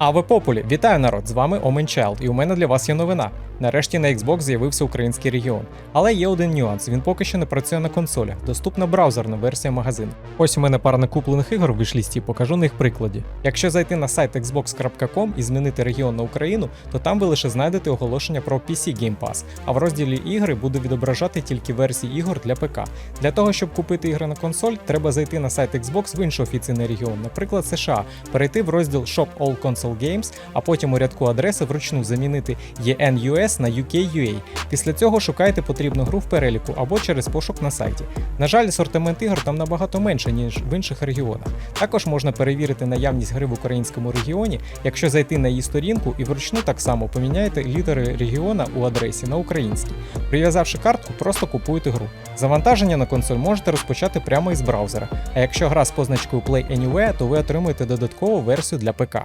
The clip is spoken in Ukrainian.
А ви популі, вітаю народ! З вами Omen Child, і у мене для вас є новина. Нарешті на Xbox з'явився український регіон. Але є один нюанс: він поки що не працює на консолях, доступна браузерна версія магазину. Ось у мене пара накуплених ігор в вишлісті, покажу на їх прикладі. Якщо зайти на сайт xbox.com і змінити регіон на Україну, то там ви лише знайдете оголошення про PC Game Pass, а в розділі ігри буде відображати тільки версії ігор для ПК. Для того, щоб купити ігри на консоль, треба зайти на сайт Xbox в інший офіційний регіон, наприклад, США, перейти в розділ Shop All Console Games, а потім у рядку адреси вручну замінити EN-US на UK-UA. Після цього шукайте потрібну гру в переліку або через пошук на сайті. На жаль, асортимент ігор там набагато менше, ніж в інших регіонах. Також можна перевірити наявність гри в українському регіоні, якщо зайти на її сторінку і вручну так само поміняєте літери регіона у адресі на українській. Прив'язавши картку, просто купуєте гру. Завантаження на консоль можете розпочати прямо із браузера. А якщо гра з позначкою Play Anywhere, то ви отримуєте додаткову версію для ПК.